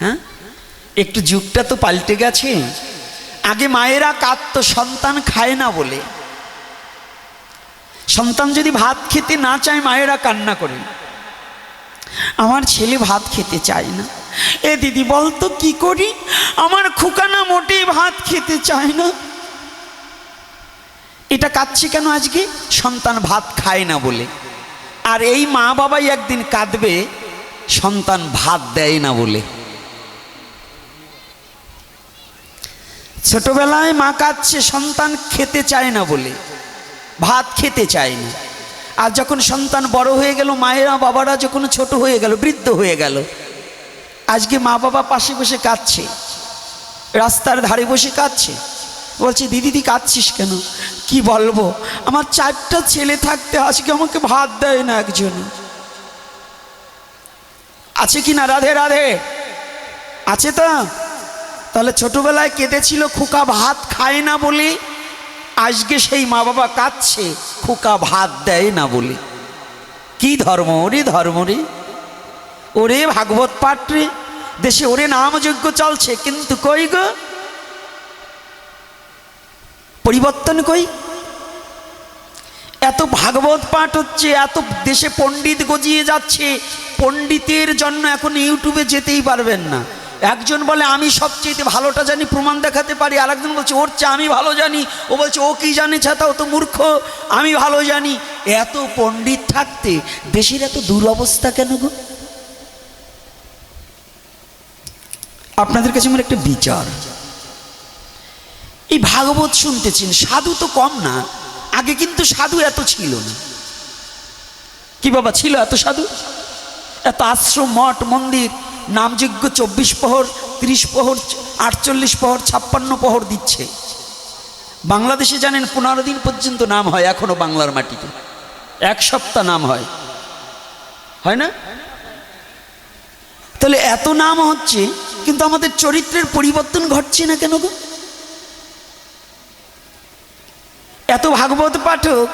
হ্যাঁ? একটু যুগটা তো পাল্টে গেছে। আগে মায়েরা কাঁদতো সন্তান খায় না বলে। সন্তান যদি ভাত খেতে না চায়, মায়েরা কান্না করে। আমার ছেলে ভাত খেতে চায় না। এ দিদি, বলতো, কি করি? আমার খুকানা মোটে ভাত খেতে চায় না। এটা কাঁদছে কেন আজকে? সন্তান ভাত খায় না বলে। আর এই মা বাবাই একদিন কাঁদবে, সন্তান ভাত দেয় না বলে। ছোটবেলায় মা কাঁদছে, সন্তান খেতে চায় না বলে। ভাত খেতে চায় না আর যখন সন্তান বড় হয়ে গেল, মায়েরা, বাবারা যখন ছোট হয়ে গেল, বৃদ্ধ হয়ে গেল, আজকে মা বাবা পাশে বসে কাঁদছে। রাস্তার ধারে বসে কাঁদছে। বলছে, দিদি দি কাঁদছিস কেন? কি বলব? আমার চারটা ছেলে থাকতে আজকে আমাকে ভাত দেয় না একজন। আছে কি না? রাধে রাধে। আছে তো? তাহলে ছোটবেলায় কেঁদেছিল খোকা ভাত, খায় না বলে আজকে সেই মা বাবা কাঁদছে, খোকা ভাত দেয় না বলে। কি ধর্ম ওরে ধর্ম রে? ওরে ভাগবত পাঠ রে, দেশে ওরে নামযজ্ঞ চলছে, কিন্তু কই গো? পরিবর্তন কই? এত ভাগবত পাঠ হচ্ছে, এত দেশে পণ্ডিত গজিয়ে যাচ্ছে, পণ্ডিতের জন্য এখন ইউটিউবে যেতেই পারবেন না। একজন বলে, আমি সবচেয়ে ভালোটা জানি, প্রমাণ দেখাতে পারি। আর একজন বলছে, ওর চেয়ে আমি ভালো জানি। ও বলছে, ও কি জানে, ছাতা, ও তো মূর্খ, আমি ভালো জানি। এত পণ্ডিত থাকতে দেশের এত দুরবস্থা কেন গো? আপনাদের কাছে আমার একটা বিচার। এই ভাগবত শুনতেছেন, সাধু তো কম না, আগে কিন্তু সাধু এত ছিল না। কি বাবা, ছিল এত সাধু? এত আশ্রম, মঠ, মন্দির নামযোগ্য চব্বিশ প্রহর, তিরিশ প্রহর, আটচল্লিশ প্রহর, ছাপ্পান্ন প্রহর দিচ্ছে। বাংলাদেশে জানেন পনেরো দিন পর্যন্ত নাম হয় এখনও বাংলার মাটিতে। এক সপ্তাহ নাম হয়। হয় না? তাহলে এত নাম হচ্ছে, কিন্তু আমাদের চরিত্রের পরিবর্তন ঘটছে না কেন গো? এত ভাগবত পাঠক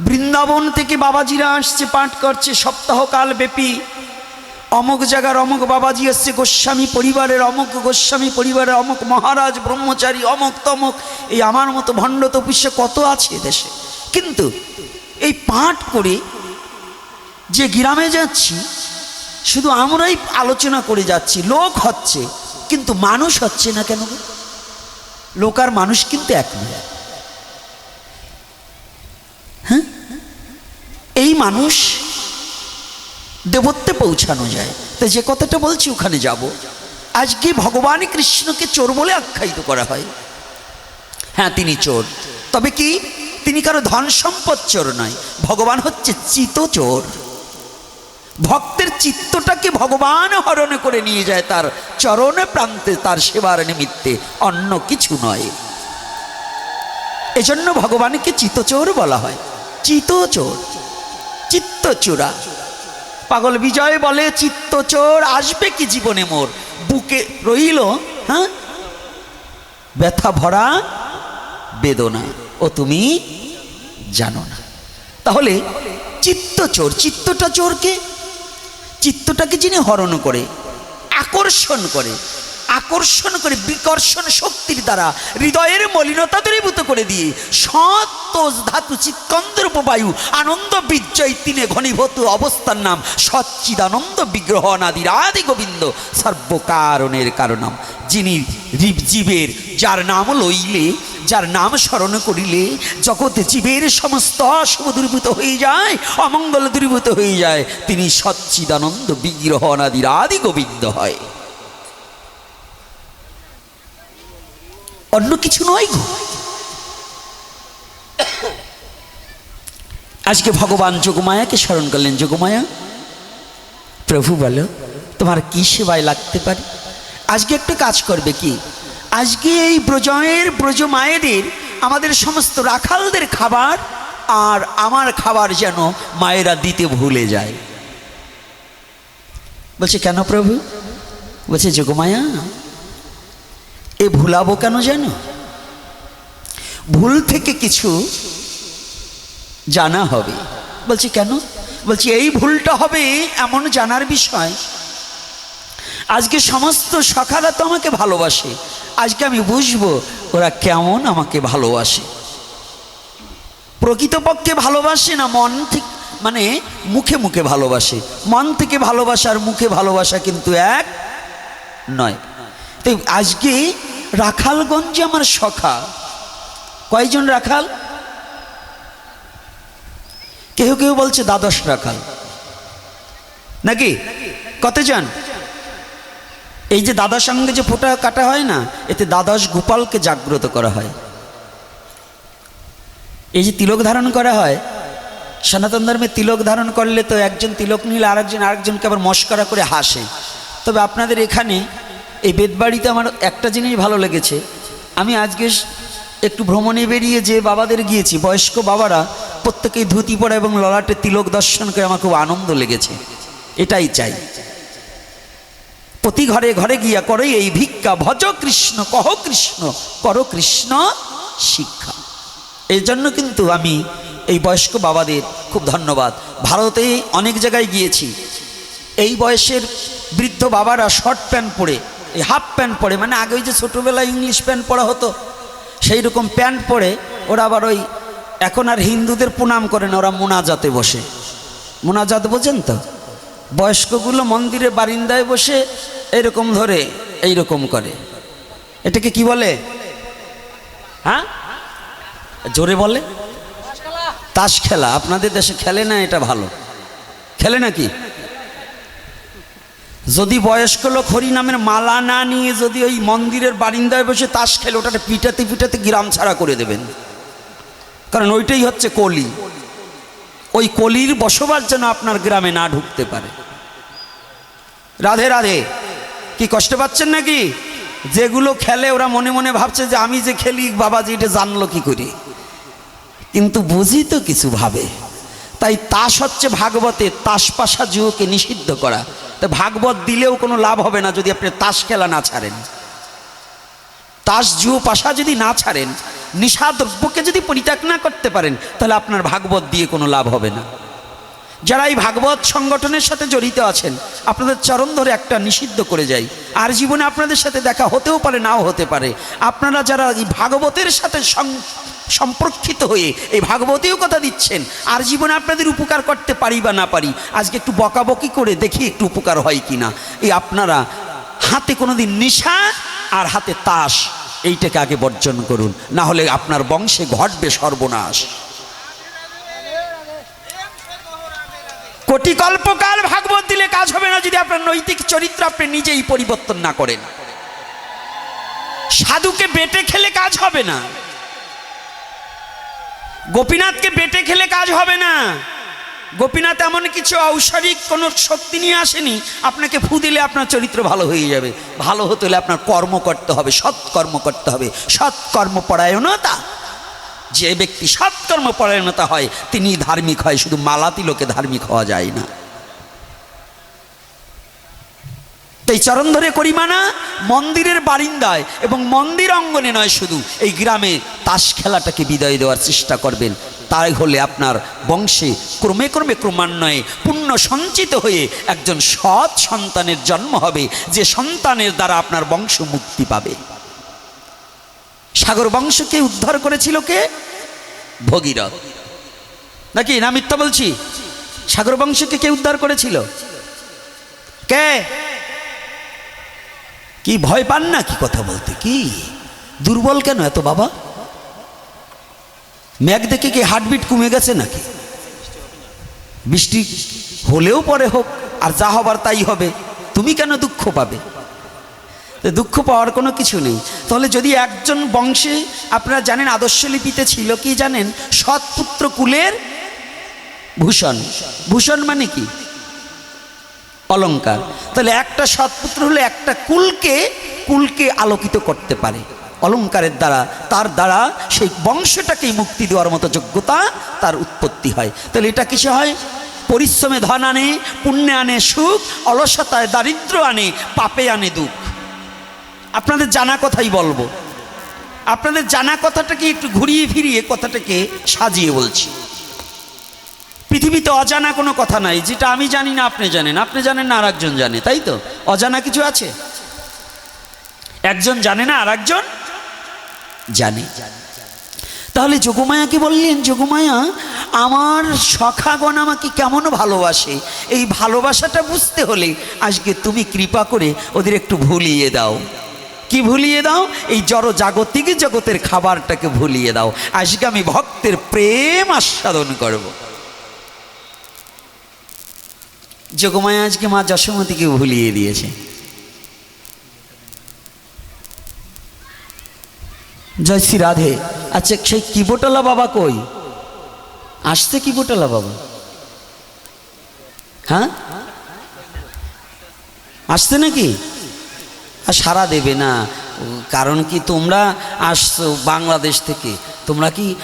বৃন্দাবন থেকে বাবাজিরা আসছে, পাঠ করছে, সপ্তাহকাল ব্যাপী অমুক জায়গার অমুক বাবাজি এসছে গোস্বামী পরিবারের অমুক গোস্বামী পরিবারের অমুক মহারাজ, ব্রহ্মচারী অমুক তমুক এই আমার মতো ভণ্ড তপস্যা কত আছে দেশে কিন্তু এই পাঠ করে যে গ্রামে যাচ্ছি, শুধু আমরাই আলোচনা করে যাচ্ছি, লোক হচ্ছে, কিন্তু মানুষ হচ্ছে না কেন লোক আর মানুষ কিন্তু এক নয়। হ্যাঁ? এই মানুষ দেবত্বে পৌঁছানো যায়। তো যে কথাটা বলছি, ওখানে যাব। আজকে ভগবান কৃষ্ণকে চোর বলে আখ্যায়িত করা হয়। হ্যাঁ তিনি চোর। তবে কি? তিনি কারও ধন সম্পদ চোর নয়। ভগবান হচ্ছে চিত চোর। ভক্তের চিত্তটাকে ভগবান হরণ করে নিয়ে যায় তার চরণে প্রান্তে, তার সেবার নিমিত্তে। অন্য কিছু নয়। এজন্য ভগবানকে চিতচোর বলা হয়। চিতচোর চিত্তচোরা পাগল বিজয় বলে, চিত্ত চোর, আসবে কি জীবনে মোর? বুকে রইল হ্যাঁ? ব্যথা ভরা বেদনা। ও তুমি জানো না। তাহলে চিত্ত চোর, চিত্তটা চোরকে? চিত্তটাকে যিনি হরণ করে, আকর্ষণ করে আকর্ষণ করে, বিকর্ষণ শক্তির দ্বারা হৃদয়ের মলিনতা দূরীভূত করে দিয়ে সত্য ধাতু চিৎকন্দরূপ বায়ু, আনন্দ বিজয় তিনে ঘনীভূত অবস্থার নাম সচ্চিদানন্দ বিগ্রহ নাদির আদি গোবিন্দ, সর্বকারণের কারণম যিনি জীব- জীবের যার নাম লইলে, যার নাম স্মরণ করিলে জগতে জীবের সমস্ত অশুভ দূরীভূত হয়ে যায়, অমঙ্গল দূরীভূত হয়ে যায়, তিনি সচ্চিদানন্দ বিগ্রহ নাদির আদি গোবিন্দ হয়। অন্য কিছু নয় গো। আজকে ভগবান যোগমায়াকে স্মরণ করলেন, যোগমায়া, প্রভু বলো, তোমার কি সেবায় লাগতে পারে? আজকে একটা কাজ করবে কি? আজকে এই ব্রজয়ের ব্রজ মায়েদের আমাদের সমস্ত রাখালদের খাবার আর আমার খাবার যেন মায়েরা দিতে ভুলে যায়। বলছে, কেন প্রভু? বলছে, যোগমায়া এ ভুলাবো কেন জানো? ভুল থেকে কিছু জানা হবে। বলছি, কেন? বলছি, এই ভুলটা হবে এমন জানার বিষয়। আজকে সমস্ত সখারা তো আমাকে ভালোবাসে। আজকে আমি বুঝব ওরা কেমন আমাকে ভালোবাসে। প্রকৃতপক্ষে ভালোবাসে না, মন থেকে মানে মুখে মুখে ভালোবাসে। মন থেকে ভালোবাসা আর মুখে ভালোবাসা কিন্তু এক নয়। তো আজকে রাখালগঞ্জে আমার সখা। কয়জন রাখাল? কেউ কেউ বলছে দ্বাদশ রাখাল। নাকি? কতজন? এই যে দাদার সঙ্গে যে ফোঁটা কাটা হয় না, এতে দ্বাদশ গোপালকে জাগ্রত করা হয়। এই যে তিলক ধারণ করা হয়, সনাতন ধর্মে তিলক ধারণ করলে তো একজন তিলক নিলে আরেকজন আরেকজনকে আবার মস্করা করে হাসে। তবে আপনাদের এখানে এই বেদবাড়িতে আমার একটা জিনিস ভালো লেগেছে। আমি আজকে একটু ভ্রমণে বেরিয়ে যে বাবাদের গিয়েছি, বয়স্ক বাবারা, প্রত্যেকেই ধুতি পরা এবং ললাটে তিলক দর্শন করে আমার খুব আনন্দ লেগেছে। এটাই চাই। প্রতি ঘরে ঘরে গিয়া করে এই ভিক্ষা, ভজ কৃষ্ণ, কহ কৃষ্ণ, কর কৃষ্ণ শিক্ষা। এই জন্য কিন্তু আমি এই বয়স্ক বাবাদের খুব ধন্যবাদ। ভারতে অনেক জায়গায় গিয়েছি। এই বয়সের বৃদ্ধ বাবারা শর্ট প্যান্ট পরে এই হাফ প্যান্ট পরে মানে আগে ওই যে ছোটোবেলায় ইংলিশ প্যান্ট পরা হতো, সেই রকম প্যান্ট পরে ওরা আবার ওই এখন আর হিন্দুদের প্রণাম করে না, ওরা মোনাজাতে বসে। মোনাজাত বোঝেন তো? বয়স্কগুলো মন্দিরের বারিন্দায় বসে এরকম ধরে, এইরকম করে। এটাকে কি বলে? হ্যাঁ? জোরে বলে? তাস খেলা। আপনাদের দেশে খেলে না এটা ভালো? খেলে নাকি? যদি বয়স্ক লোক হরি নামের মালা না নিয়ে যদি ওই মন্দিরের বারিন্দায় বসে তাস খেলে, ওটাকে পিটাতে পিটাতে গ্রাম ছাড়া করে দেবেন। কারণ ওইটাই হচ্ছে কলি। ওই কলির বসবাস যেন আপনার গ্রামে না ঢুকতে পারে। রাধে রাধে। কি কষ্ট পাচ্ছেন নাকি? যেগুলো খেলে ওরা মনে মনে ভাবছে যে আমি যে খেলি, বাবাজি এটা জানলো কি করি? কিন্তু বুঝি তো কিছু ভাবে। তাই তাস হচ্ছে ভাগবতে তাস পাশা জুয়োকে নিষিদ্ধ করা। তো ভাগবত দিলেও কোনো লাভ হবে না যদি আপনি তাস খেলা না ছাড়েন। তাস জুয়ো পাশা যদি না ছাড়েন নিশা দ্রব্যকে যদি পরিত্যাগ না করতে পারেন, তাহলে আপনার ভাগবত দিয়ে কোনো লাভ হবে না। যারা এই ভাগবত সংগঠনের সাথে জড়িত আছেন, আপনাদের চরণ ধরে একটা নিষিদ্ধ করে যাই। আর জীবনে আপনাদের সাথে দেখা হতেও পারে, নাও হতে পারে। আপনারা যারা এই ভাগবতের সাথে সম্পর্কিত হয়ে এই ভাগবতেও কথা দিচ্ছেন, আর জীবনে আপনাদের উপকার করতে পারি বা না পারি, আজকে একটু বকাবকি করে দেখি একটু উপকার হয় কি না এই আপনারা হাতে কোনোদিন নিশা আর হাতে তাস, এইটাকে আগে বর্জন করুন, না হলে আপনার বংশে ঘটবে সর্বনাশ। কোটি কল্পকাল ভাগবত দিলে কাজ হবে না যদি আপনার নৈতিক চরিত্র আপনি নিজেই পরিবর্তন না করেন। সাধুকে বেটে খেলে কাজ হবে না। গোপীনাথকে বেটে খেলে কাজ হবে না। গোপীনাথ এমন কিছু ঔষধিক কোনো শক্তি নিয়ে আসেনি, আপনাকে ফু দিলে আপনার চরিত্র ভালো হয়ে যাবে। ভালো হতে হলে আপনার কর্ম করতে হবে, সৎকর্ম করতে হবে। সৎকর্ম পরায়ণতা, যে ব্যক্তি সৎকর্ম পরায়ণতা হয় তিনি ধার্মিক হয়, শুধু মালাতি লোকে ধার্মিক হওয়া যায় না। তাই চরণ ধরে করি মানা, মন্দিরের বারিন্দায় এবং মন্দির অঙ্গনে নয় শুধু, এই গ্রামে তাস খেলাটাকে বিদায় দেওয়ার চেষ্টা করবেন। তাই হলে আপনার বংশে ক্রমে ক্রমে ক্রমান্বয়ে পুণ্য সঞ্চিত হয়ে একজন সৎ সন্তানের জন্ম হবে, যে সন্তানের দ্বারা আপনার বংশ মুক্তি পাবে। সাগর বংশকে উদ্ধার করেছিল কে? ভগীরথ। নাকি না মিথ্যা বলছি? সাগর বংশকে কে উদ্ধার করেছিল? কে? কি ভয় পান না কি কথা বলতে? কি? দুর্বল কেন এত বাবা? মেঘ দেখে কি হার্টবিট কমে গেছে নাকি? বৃষ্টি হলেও পরে হোক, আর যা হবার তাই হবে। তুমি কেন দুঃখ পাবে? দুঃখ পাওয়ার কোনো কিছু নেই। তাহলে যদি একজন বংশে আপনারা জানেন আদর্শ লিপিতে ছিল কি জানেন? সৎপুত্র কুলের ভূষণ। ভূষণ মানে কি? অলংকার তাহলে একটা সৎপুত্র হলে একটা কুলকে কুলকে আলোকিত করতে পারে। অলঙ্কারের দ্বারা, তার দ্বারা সেই বংশটাকেই মুক্তি দেওয়ার মতো যোগ্যতা তার উৎপত্তি হয়। তাহলে এটা কিসে হয়? পরিশ্রমে ধন আনে, পুণ্যে আনে সুখ, অলসতায় দারিদ্র আনে, পাপে আনে দুঃখ। আপনাদের জানা কথাই বলব। আপনাদের জানা কথাটাকে একটু ঘুরিয়ে ফিরিয়ে কথাটাকে সাজিয়ে বলছি। পৃথিবীতে অজানা কোনো কথা নাই, যেটা আমি জানি না আপনি জানেন। আপনি জানেন না আর একজন জানে, তাই তো? অজানা কিছু আছে? একজন জানে না আর একজন জানে। তাহলে যোগমায়াকে বললেন? যোগমায়া, আমার সখাগণ আমাকে কেমন ভালোবাসে? এই ভালোবাসাটা বুঝতে হলে আজকে তুমি কৃপা করে ওদের একটু ভুলিয়ে দাও। কি ভুলিয়ে দাও? এই জড় জাগতিক জগতের খাবারটাকে ভুলিয়ে দাও। আজকে আমি ভক্তের প্রেম আস্বাদন করব। যোগমায়া আজকে মা যশোমতীকে ভুলিয়ে দিয়েছে। জয় শ্রী রাধে। আচ্ছা সেই কিবোটলা বাবা কই? আসছে কিবোটলা বাবা। হ্যাঁ? আসছে নাকি? আর সারা দেবে না। কারণ কি তোমরা আসছো বাংলাদেশ থেকে? তোমরা কি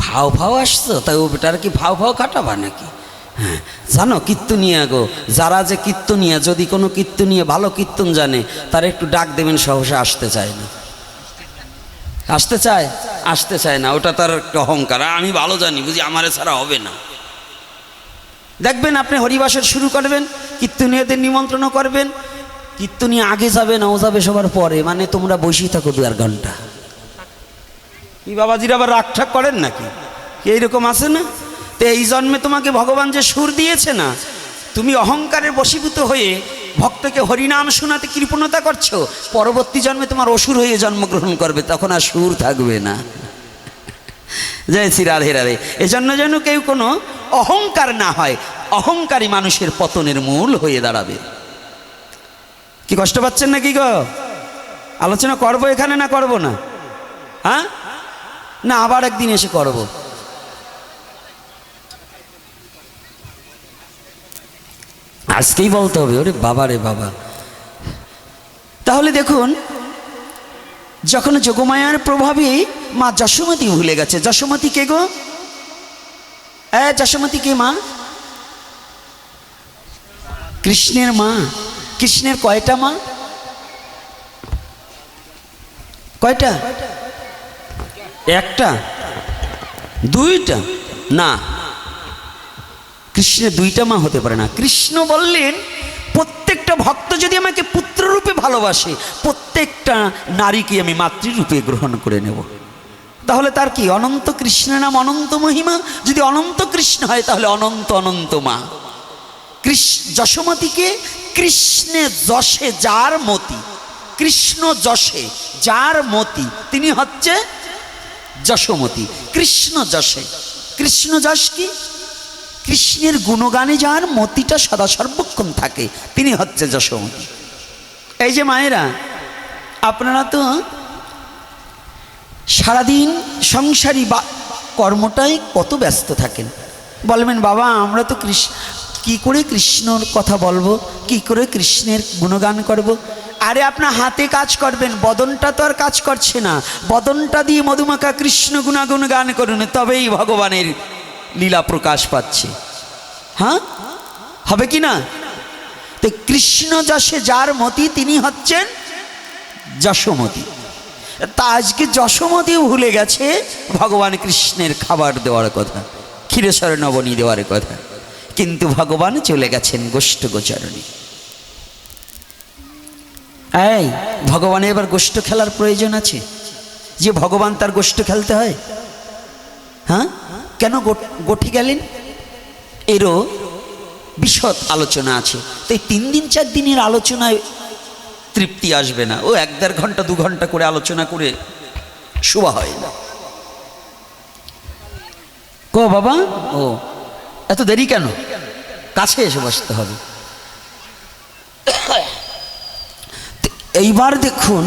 ভাও ভাও আসছো? তাই ও বেটার কি ভাও ভাও কাটাবা নাকি? জানো, কীর্তনিয়া গো। যারা যে কীর্তনিয়া, যদি কোনো কীর্তনিয়া ভালো কীর্তন জানে, তারা একটু ডাক দেবেন, সহসে আসতে চায় না। আসতে চায়? আসতে চায় না, ওটা তার একটা অহংকার। আমি ভালো জানি, বুঝি আমার ছাড়া হবে না। দেখবেন আপনি হরিবাসর শুরু করবেন, কীর্তনীয়দের নিমন্ত্রণ করবেন। কীর্তনীয় আগে যাবে না ও যাবে সবার পরে মানে তোমরা বসেই থাকো দু আর ঘণ্টা। কি বাবাজির আবার রাগ ঠাক করেন নাকি? এইরকম আছে না? তো এই জন্মে তোমাকে ভগবান যে সুর দিয়েছে না, তুমি অহংকারের বশীভূত হয়ে ভক্তকে হরিনাম শোনাতে কৃপণতা করছ, পরবর্তী জন্মে তোমার অসুর হয়ে জন্মগ্রহণ করবে, তখন আর সুর থাকবে না। জয় শ্রী রাধে রাধে। এজন্য যেন কেউ কোনো অহংকার না হয়, অহংকারী মানুষের পতনের মূল হয়ে দাঁড়াবে। কি কষ্ট পাচ্ছেন না কি গো? আলোচনা করব এখানে না করব না? হ্যাঁ? না, আবার একদিন এসে করব। আজকেই বলতে হবে, ওরে বাবা রে বাবা। তাহলে দেখুন, যখন যোগমায়ার প্রভাবে মা যশোমতী ভুলে গেছে, যশোমতী কে গো? এ, যশোমতী কে মা? কৃষ্ণের মা। কৃষ্ণের কয়টা মা? কয়টা? একটা। দুইটা? না। কৃষ্ণের দুইটা মা হতে পারে না। কৃষ্ণ বললেন, প্রত্যেকটা ভক্ত যদি আমাকে পুত্ররূপে ভালোবাসে, প্রত্যেকটা নারীকে আমি মাতৃরূপে গ্রহণ করে নেব। তাহলে তার কি, অনন্ত কৃষ্ণের নাম অনন্ত মহিমা? যদি অনন্ত কৃষ্ণ হয়, তাহলে অনন্ত অনন্ত মা। কৃষ্ণ যশোমতীকে কৃষ্ণে যশে যার মতি। কৃষ্ণ যশে যার মতি। তিনি হচ্ছে যশোমতী। কৃষ্ণ যশে। কৃষ্ণ যশ কি? কৃষ্ণের গুণগানে যার মতিটা সদা সর্বক্ষণ থাকে, তিনি হচ্ছে যশোমতী এই যে মায়েরা, আপনারা তো সারাদিন সংসারী বা কর্মটাই কত ব্যস্ত থাকেন। বলবেন, বাবা, আমরা তো কৃষ্ণ কি করে কৃষ্ণর কথা বলব? কি করে কৃষ্ণের গুণগান করব। আরে আপনার হাতে কাজ করবেন, বদনটা তো আর কাজ করছে না। বদনটা দিয়ে মধুমাখা কৃষ্ণ গুণাগুণ গান করুন, তবেই ভগবানের লীলা প্রকাশ পাচ্ছে। হ্যাঁ? হবে কি না? তো কৃষ্ণ যশে যার মতি তিনি হচ্ছেন যশোমতী। তা আজকে যশোমতীও ভুলে গেছে ভগবান কৃষ্ণের খাবার দেওয়ার কথা, ক্ষীরেশ্বর নবনী দেওয়ার কথা। কিন্তু ভগবান চলে গেছেন গোষ্ঠ গোচারণী। এই ভগবানের এবার গোষ্ঠ খেলার প্রয়োজন আছে? যে ভগবান তার গোষ্ঠ খেলতে হয়। হ্যাঁ? কেন গঠি গেলেন এরও বিশদ আলোচনা আছে। তো এই তিন দিন, চার দিনের আলোচনায় তৃপ্তি আসবে না। ও এক দেড় ঘণ্টা, দু ঘণ্টা করে আলোচনা করে শোভা হয় না। কো বাবা? ও, এত দেরি কেন? কাছে এসে বসতে হবে। এইবার দেখুন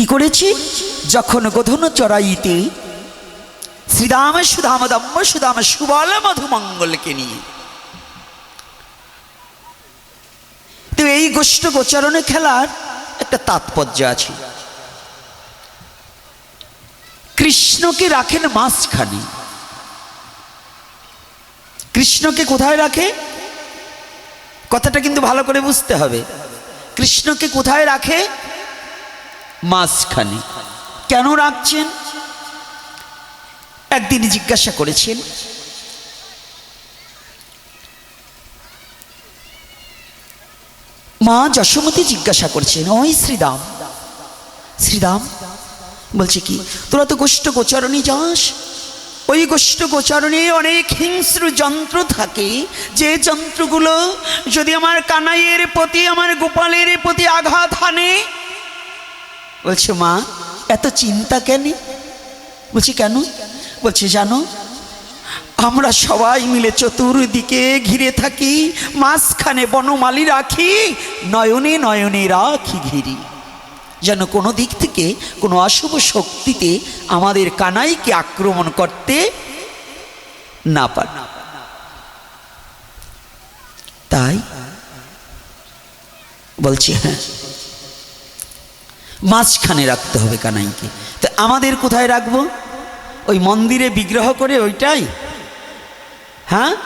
কি করেছি? যখন গোধন চড়াইতে শ্রীদাম সুধাম দম্ম সুদাম সুবল মধুমঙ্গলকে নিয়ে। তো এই গোষ্ঠ গোচারণে খেলার একটা তাৎপর্য আছে। কৃষ্ণকে রাখেন মাঝখানে। কৃষ্ণকে কোথায় রাখে? কথাটা কিন্তু ভালো করে বুঝতে হবে। কৃষ্ণকে কোথায় রাখে? মাঝখানে। কেন রাখছেন? একদিন জিজ্ঞাসা করেছেন, মা যশোমতী জিজ্ঞাসা করছেন, ওই শ্রীরাম শ্রীরাম বলছে কি, তোরা তো গোষ্ঠ গোচরণে যাস। ওই গোষ্ঠ গোচরণে অনেক হিংস্র যন্ত্র থাকে। যে যন্ত্রগুলো যদি আমার কানাইয়ের প্রতি, আমার গোপালের প্রতি আঘাত হানে বলছে, মা, এত চিন্তা কেন? বলছি, কেন? বলছে, জানো, আমরা সবাই মিলে চতুর্দিকে ঘিরে থাকি, মাঝখানে বনমালি রাখি, নয়নে নয়নে রাখি ঘিরি। যেন কোনো দিক থেকে কোনো অশুভ শক্তিতে আমাদের কানাইকে আক্রমণ করতে না পারে। তাই বলছি হ্যাঁ মাঝখানে রাখতে হবে কানাইকে। তো আমাদের কোথায় রাখব? ওই মন্দিরে বিগ্রহ করে ওইটাই? হ্যাঁ?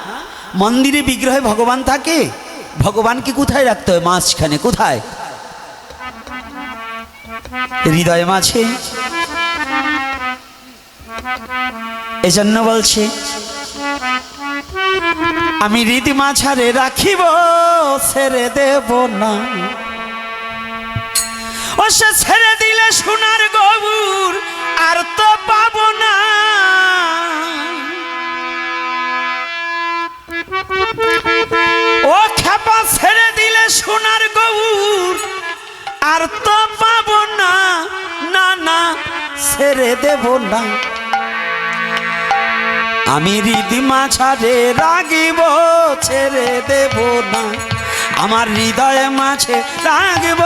মন্দিরে বিগ্রহে ভগবান থাকে? ভগবানকে কোথায় রাখতে হয় মাঝখানে, কোথায়? হৃদয় মাঝে। এজন্য বলছে, আমি রীতি মাঝারে রাখিব, ছেড়ে দেব না। ও সে ছেড়ে দিলে সোনার গবুর, আর তো পাবো না। ও খেপা ছেড়ে দিলে সোনার গবুর, আর তো পাবো না। না না, ছেড়ে দেব না। আমি হৃদি মাঝারে রাগিব, ছেড়ে দেব না। আমার হৃদয়ে মাঝে রাগিব।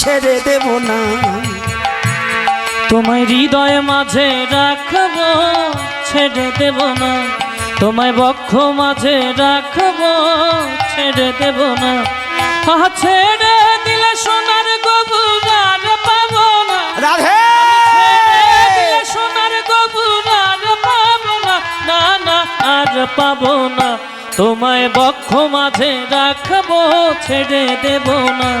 ছেড়ে দেব না। তোমায় হৃদয় মাঝে রাখব ছেড়ে দেব না। তোমায় বক্ষ মাঝে রাখব ছেড়ে দেব না। আহা ছেড়ে দিলে সোনার গবুর আর পাবো না। রাধে! সোনার গবুর আর পাবো না। না না আর পাবো না। তোমায় বক্ষ মাঝে রাখব ছেড়ে দেব না।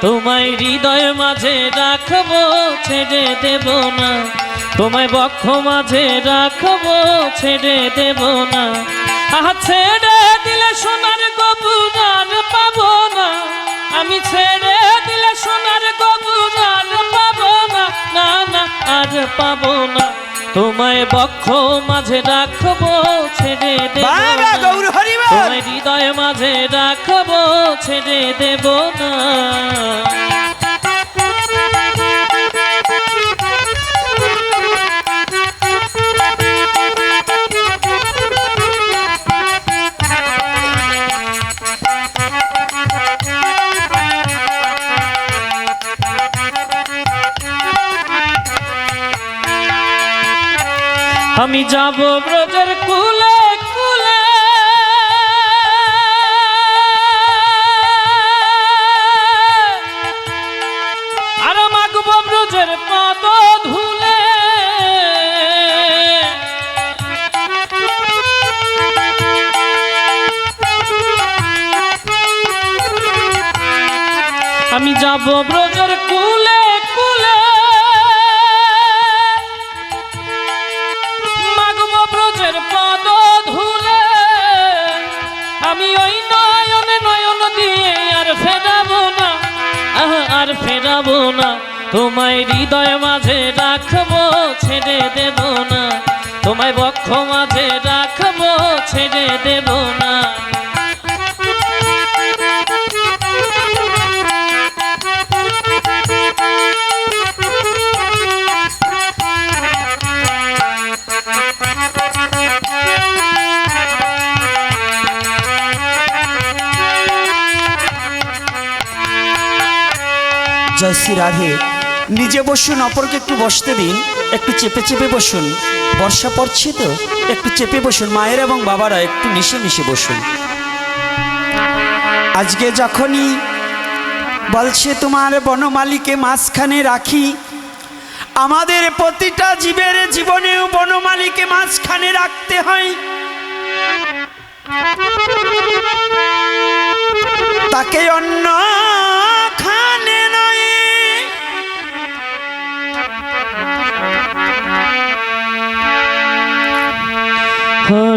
তোমায় হৃদয় মাঝে রাখব, ছেড়ে দেব না। তোমায় বক্ষ মাঝে রাখব, ছেড়ে দেব না। আহা, ছেড়ে দিলে সোনার গবুর আর পাবো না। আমি ছেড়ে দিলে সোনার গবুর আর পাবো না। না না, আর পাবো না। তোমায় বক্ষ মাঝে রাখব ছেড়ে দেব তোমায় হৃদয় মাঝে রাখব ছেড়ে দেব না। আমি যাব ব্রজের জয়শ্রী রাধে, নিজে বসুন, অপরকে একটু বসতে দিন, একটু চেপে চেপে বসুন। বর্ষা পড়ছে তো, একটু চেপে বসুন, মায়ের এবং বাবারা একটু মিশে মিশে বসুন। আজকে যখনই বলছে তোমার বনমালীকে মাঝখানে রাখি, আমাদের প্রতিটা জীবের জীবনেও বনমালীকে মাঝখানে রাখতে হয়। তাকে অন্য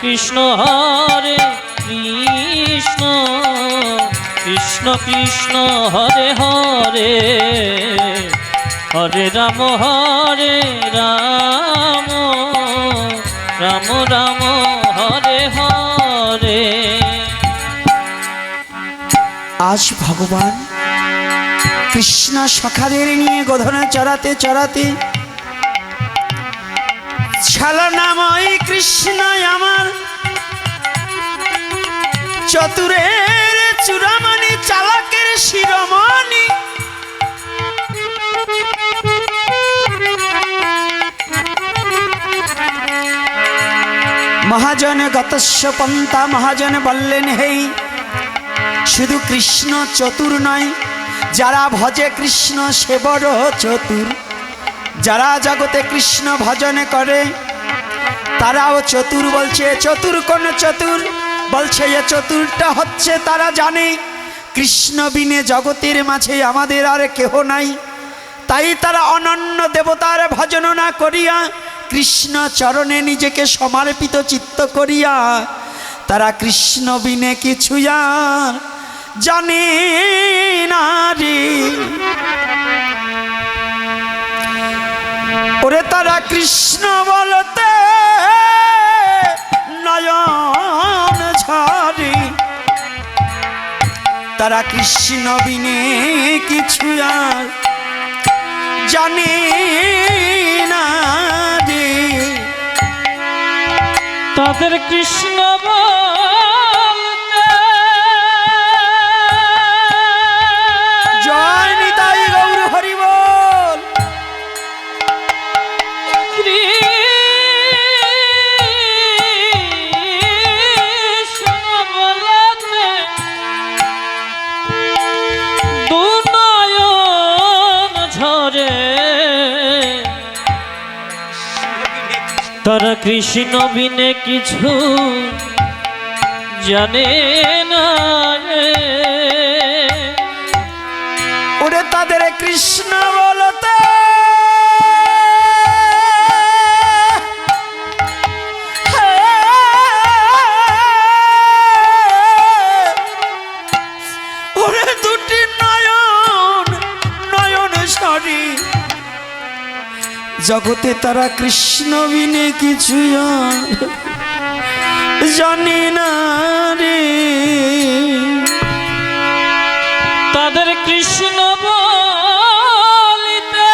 কৃষ্ণ হরে কৃষ্ণ কৃষ্ণ কৃষ্ণ হরে হরে হরে রাম হরে রাম রাম রাম হরে হরে। আজ ভগবান কৃষ্ণ সখাদের নিয়ে গোধনা চড়াতে চড়াতে ছলনাময় কৃষ্ণ আমার। চতুরের চূড়ামণি, চালাকের শিরোমণি। মহাজন গতস্য পন্থা, মহাজন বললেন, হেই, শুধু কৃষ্ণ চতুর নয়, যারা ভজে কৃষ্ণ সে বড় চতুর। যারা জগতে কৃষ্ণ ভজন করে, তারাও চতুর বলছে, চতুর কোন চতুর? বলছে, এ চতুরটা হচ্ছে তারা জানে, কৃষ্ণ বিনে জগতের মাঝে আমাদের আর কেহ নাই। তাই তারা অনন্য দেবতার ভজন না করিয়া, কৃষ্ণ চরণে নিজেকে সমর্পিত চিত্ত করিয়া, তারা কৃষ্ণ বিনে কিছু আর জানে না রে। তারা কৃষ্ণ বলতে নয়ন ঝরে তারা কৃষ্ণ বিনে কিছু আর জানে না তাদের কৃষ্ণ বলতে নবীনে কিছু জানে না। ওরে তাদের কৃষ্ণ জগতে তারা কৃষ্ণ বিনে কিছু জানি না রে। তাদের কৃষ্ণ বলিতে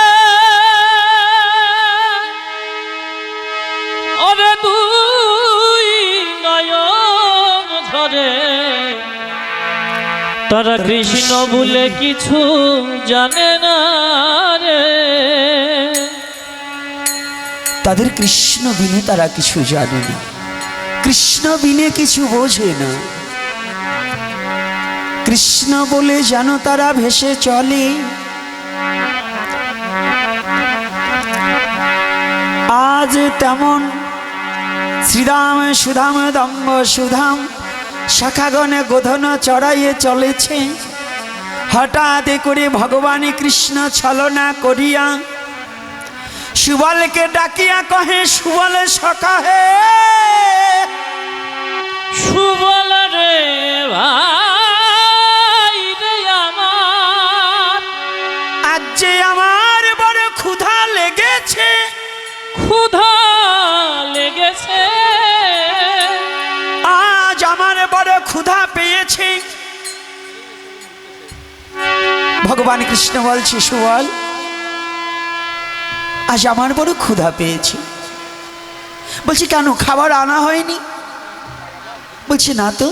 অরে দুই নয় ধরে। তারা কৃষ্ণ বলে কিছু জানে না রে। তাদের কৃষ্ণ বিনে তারা কিছু জানে না কৃষ্ণ বিনে কিছু বোঝে না। কৃষ্ণ বলে যেন তারা ভেসে চলে। আজ তেমন শ্রীরাম সুধাম দম্ব সুধাম শাখাগণে গোধন চড়াইয়ে চলেছে। হঠাৎ করে ভগবান কৃষ্ণ ছলনা করিয়া সুবলকে ডাকিয়া কহে সুবল সকাহে সুবল রে ভাই রে আমার। আজ যে আমার বড় ক্ষুধা লেগেছে। ক্ষুধা লেগেছে। আজ আমার বড় ক্ষুধা পেয়েছে। ভগবান কৃষ্ণ বলছে সুবল আজ আমার বড় ক্ষুধা পেয়েছে। বলছি, কেন খাবার আনা হয়নি? বলছি, না তো।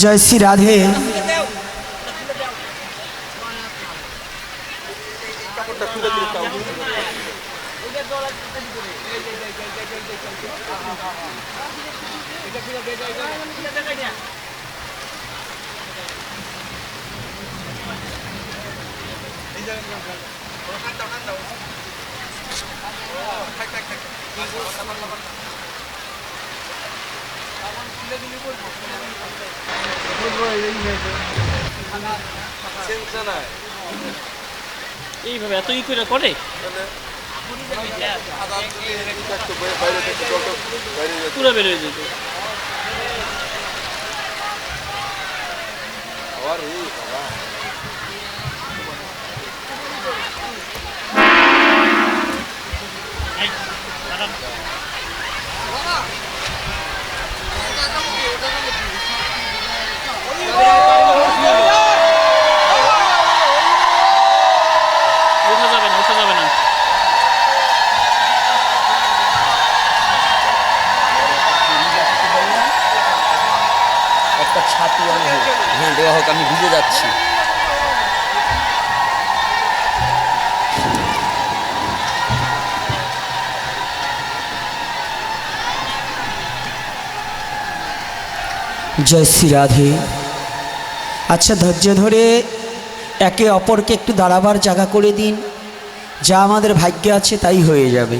জয় শ্রী রাধে। এইভাবে এত ই করে করে? পুরো বেরোয় যেত। ওঠা দেওয়া হোক, আমি ভিজে যাচ্ছি। জয় শ্রী রাধে। আচ্ছা ধৈর্য ধরে একে অপরকে একটু দাঁড়াবার জায়গা করে দিন। যা আমাদের ভাগ্যে আছে, তাই হয়ে যাবে।